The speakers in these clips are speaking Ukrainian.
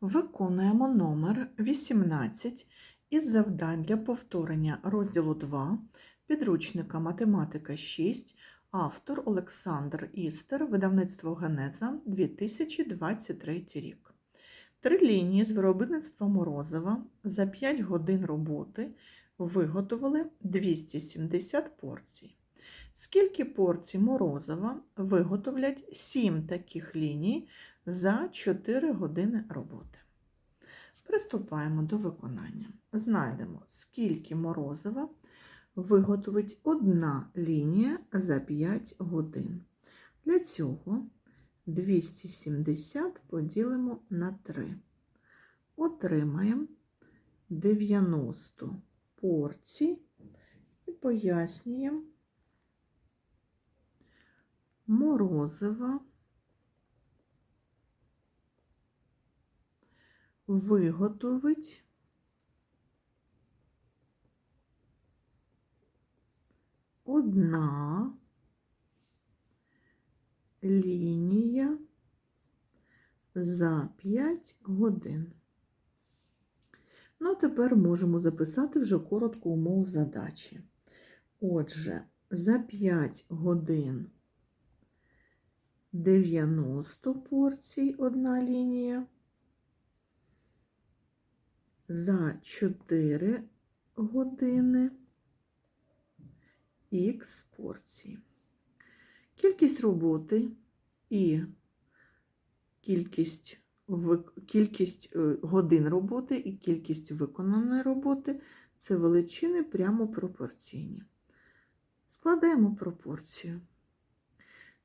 Виконуємо номер 18 із завдань для повторення розділу 2 підручника Математика 6, автор Олександр Істер, видавництво Генеза 2023 рік. Три лінії з виробництва Морозова за 5 годин роботи виготовили 270 порцій. Скільки порцій Морозова виготовлять 7 таких ліній за 4 години роботи. Приступаємо до виконання. Знайдемо, скільки морозива виготовить одна лінія за 5 годин. Для цього 270 поділимо на 3. Отримаємо 90 порцій і пояснюємо морозива виготовить одна лінія за 5 годин. Ну, тепер можемо записати вже коротку умову задачі. Отже, за 5 годин 90 порцій одна лінія за 4 години х порцій. Кількість роботи і кількість, кількість е, годин роботи і кількість виконаної роботи це величини прямо пропорційні. Складаємо пропорцію.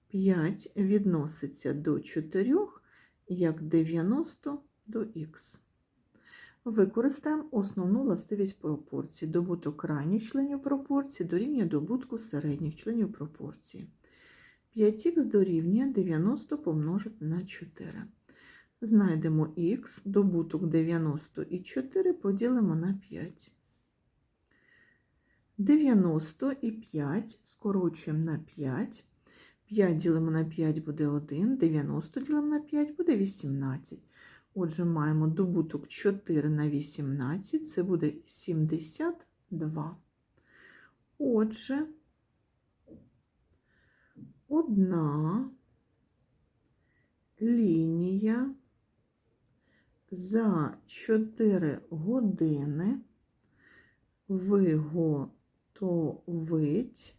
5 відноситься до 4, як 90 до х. Використаємо основну властивість пропорції. Добуток крайніх членів пропорції дорівнює добутку середніх членів пропорції. 5х дорівнює 90 помножити на 4. Знайдемо х, добуток 90 і 4 поділимо на 5. 90 і 5 скорочуємо на 5. 5 ділимо на 5 буде 1, 90 ділимо на 5 буде 18. Отже, маємо добуток 4 на 18, це буде 72. Отже, одна лінія за 4 години виготовить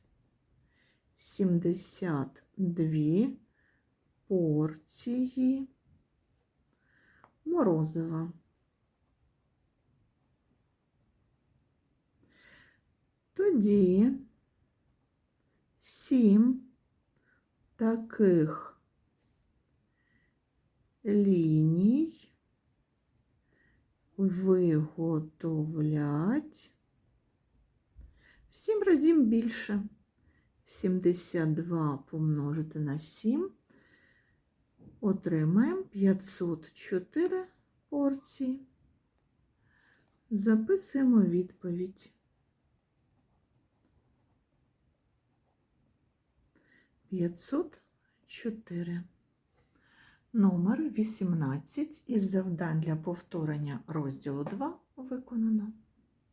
72 порції морозива. Тоді сім таких ліній виготовлять в 7 разів більше. 72 помножити на 7 отримаємо 504 порції. Записуємо відповідь. 504. Номер 18 із завдань для повторення розділу 2 виконано.